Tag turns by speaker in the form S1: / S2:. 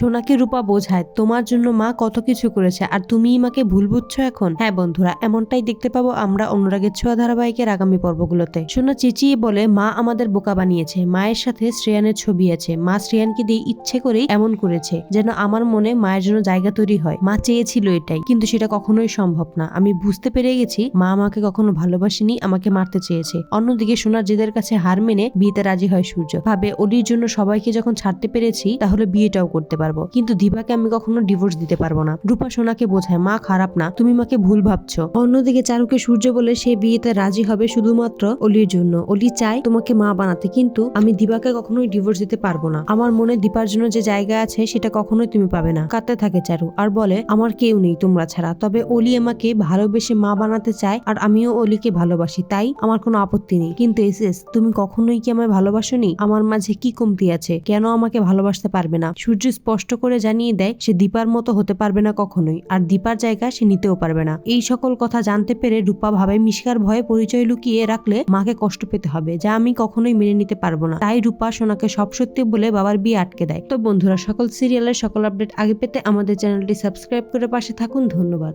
S1: সোনাকে রূপা বোঝায়, তোমার জন্য মা কত কিছু করেছে, আর তুমিই মাকে ভুল বুঝছ এখন? হ্যাঁ বন্ধুরা, এমনটাই দেখতে পাবো আমরা অনুরাগের ছোঁয়া ধারাবাহিকের আগামী পর্বগুলোতে। সোনা চেঁচিয়ে বলে, মা আমাদের বোকা বানিয়েছে, মায়ের সাথে শ্রেয়ানের ছবি আছে। মা শ্রেয়ানকে দিয়ে ইচ্ছে করেই এমন করেছে, যেন আমার মনে মায়ের জন্য জায়গা তৈরি হয়। মা চেয়েছিল এটাই, কিন্তু সেটা কখনোই সম্ভব না। আমি বুঝতে পেরে গেছি, মা আমাকে কখনো ভালোবাসেনি, আমাকে মারতে চেয়েছে। অন্যদিকে সোনার জেদের কাছে হার মেনে বিয়েতে রাজি হয় সূর্য। ভাবে, অলির জন্য সবাইকে যখন ছাড়তে পেরেছি, তাহলে বিয়েটাও করতে পারব। কিন্তু দীপাকে আমি কখনো ডিভোর্স দিতে পারব না। রূপা সোনাকে বোঝায়, মা, খারাপ না। তুমি মাকে ভুল ভাবছ। অন্যদিকে চারুকে সূর্য বলে সে বিয়েতে রাজি হবে শুধুমাত্র অলির জন্য। অলি চায় তোমাকে মা বানাতে, কিন্তু আমি দীপাকে কখনোই ডিভোর্স দিতে পারব না। আমার মনে দীপার জন্য যে জায়গা আছে, সেটা কখনোই তুমি পাবে না। কাঁদতে থাকে চারু আর বলে, আমার কেউ নেই তোমরা ছাড়া। তবে অলি আমাকে ভালোবেসে মা বানাতে চায় আর আমিও অলিকে ভালোবাসি। তাই আমার কোনো আপত্তি নেই। কিন্তু এসএস, তুমি কখনোই কি আমায় ভালোবাসোনি? আমার মাঝে কি কমতি আছে? কেন আমাকে ভালোবাসতে পারবে না? সূর্য স্পষ্ট করে জানিয়ে দেয়, সে দীপার মতো হতে পারবে না কখনোই, আর দীপার জায়গা সে নিতেও পারবে না। এই সকল কথা জানতে পেরে রূপা ভাবে মিশকার ভয়ে পরিচয় লুকিয়ে রাখলে মাকে কষ্ট পেতে হবে, যা আমি কখনোই মেনে নিতে পারব না। তাই রূপা সোনাকে সব সত্যি বলে বাবার বিয়ে আটকে দেয়। তো বন্ধুরা, সকল সিরিয়ালের সকল আপডেট আগে পেতে আমাদের চ্যানেলটি সাবস্ক্রাইব করে পাশে থাকুন। ধন্যবাদ।